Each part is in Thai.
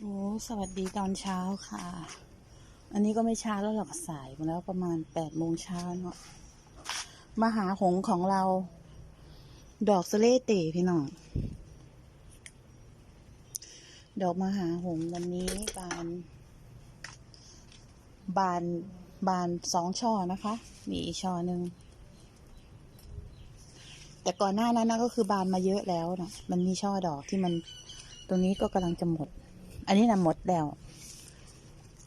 โอ้สวัสดีตอนเช้าค่ะ อันนี้ก็ไม่เช้าแล้วหรอกสายมาแล้วประมาณแปดโมงเช้าเนาะมาหาหงของเรา ดอกสเลเตพี่น้อง ดอกมหาหงส์วันนี้บาน บานบานสองช่อนะคะ มีอีกช่อหนึ่งแต่ก่อนหน้านั้นนะก็คือบานมาเยอะแล้วเนาะมันมีช่อดอกที่มันตรงนี้ก็กำลังจะหมด อันนี้นะหมดแล้ว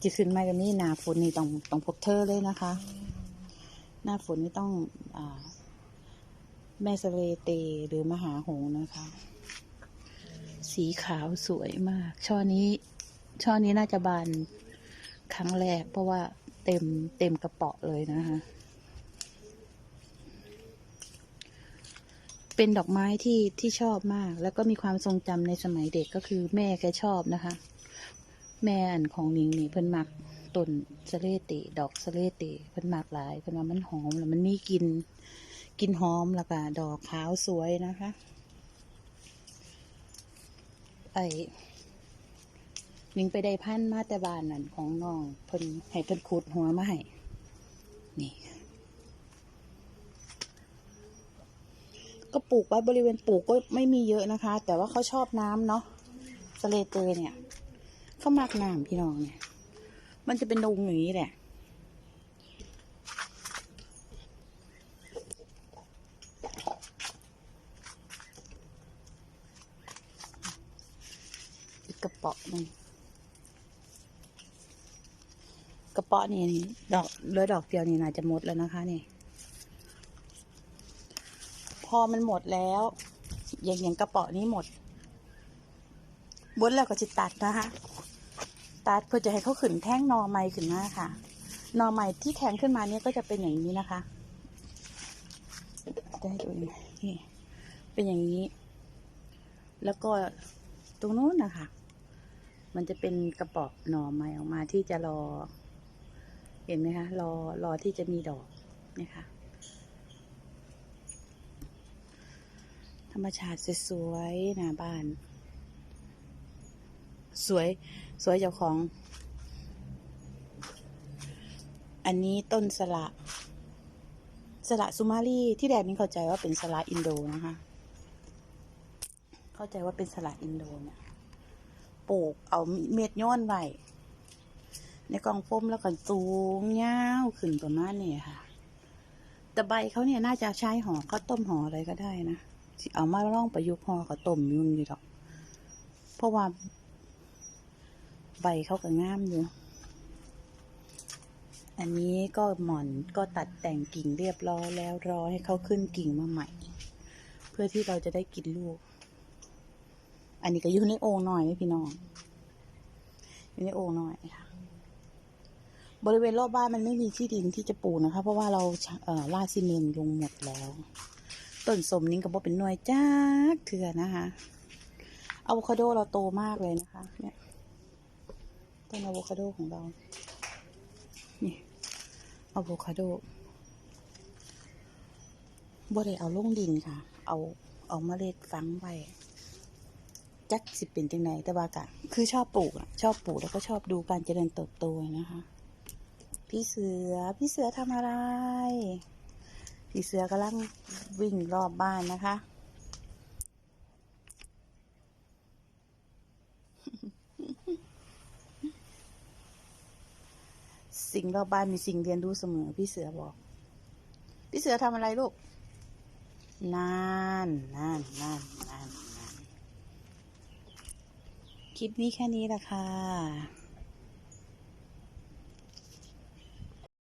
จะขึ้นมากันนี่หนาฝนนี่ต้องต้องพบเธอเลยนะคะ หน้าฝนนี่ต้องอาแม่สเลเตหรือมหาหงนะคะ สีขาวสวยมาก ช่อนี้ ช่อนี้น่าจะบานครั้งแรก เพราะว่าเต็มเต็มกระเป๋อเลยนะคะเป็นดอกไม้ที่ที่ชอบมาก แล้วก็มีความทรงจำในสมัยเด็กก็คือแม่แกชอบนะคะ แม่อันของนิงนี่เพิ่นมักต้นสะเลเตดอกสะเลเตเพิ่นมักหลายเพิ่นว่ามันหอมแล้วมันมีกลินกลินหอมแล้วก็ดอกขาวสวยนะคะ ไอ้นิงไปได้พันมาแต่บ้านนั่นของน้องเพิ่นให้เพิ่นขุดหัวมาให้นี่ก็ปลูกไว้บริเวณปลูกก็ไม่มีเยอะนะคะ แต่ว่าเขาชอบน้ำเนาะสะเลเตเนี่ย เขามากน้ำพี่น้องเนี่ย มันจะเป็นดงอย่างนี้แหละกระเป๋อหนึงกระเป๋อนี่นี่ดอกเหลือดอกเดียวนี่น่าจะหมดแล้วนะคะนี่ พอมันหมดแล้วอย่างอย่างกระเป๋อนี้หมดบนแล้วก็จะตัดนะคะ ตัดเพื่อจะให้เขาขึ้นแท่งนอไม้ขึ้นมาค่ะนอไม้ที่แทงขึ้นมาเนี่ยก็จะเป็นอย่างนี้นะคะ จะให้ดูยังไงนี่ เป็นอย่างนี้ แล้วก็ตรงนู้นนะคะ มันจะเป็นกระป๋อหน่อไม้ออกมาที่จะรอ เห็นไหมคะ รอรอที่จะมีดอกนี่ค่ะ ธรรมชาติสวยๆหน้าบ้าน สวย สวยเจ้าของ อันนี้ต้นสละ สละสุมาลีที่แดนนี้เข้าใจว่าเป็นสละอินโดนะคะ เข้าใจว่าเป็นสละอินโดเนี่ยปลูกเอาเม็ดย้อนไว้ในกองโฟมแล้วก็สูงยาวขึ้นประมาณนี้ค่ะ แต่ใบเขาเนี่ยน่าจะใช้ห่อข้าวต้มห่ออะไรก็ได้นะเอามาล่องประยุกต์ห่อข้าวต้มยุ่นอยู่ดอก เพราะว่า ใบเขาก็งามอยู่ อันนี้ก็หม่อนก็ตัดแต่งกิ่งเรียบร้อยแล้วรอให้เขาขึ้นกิ่งมาใหม่ เพื่อที่เราจะได้กินลูก อันนี้ก็อยู่ในโอ่งหน่อยพี่น้องอยู่ในโอ่งหน่อยค่ะ บริเวณรอบบ้านมันไม่มีที่ดินที่จะปลูกนะคะ เพราะว่าเราเอ่อลาดซีเมนต์ลงหมดแล้วต้นสมนี้ก็บอกเป็นหน่วยจ้าเถื่อนะคะอะโวคาโดเราโตมากเลยนะคะเนี่ย ต้นอะโวคาโดของเรา นี่อะโวคาโดบ่ได้เอาลงดินค่ะ เอาเอาเมล็ดฝังไว้จักสิเป็นจังไงแต่ว่ากะ คือชอบปลูกอะชอบปลูกแล้วก็ชอบดูการเจริญเติบโตนะคะ พี่เสือ พี่เสือทำอะไร พี่เสือกำลังวิ่งรอบบ้านนะคะ สิ่งรอบบ้านมีสิ่งเรียนรู้เสมอ พี่เสือบอก พี่เสือทำอะไรลูกนานนานนานนานนานคลิปนี้แค่นี้แหละค่ะ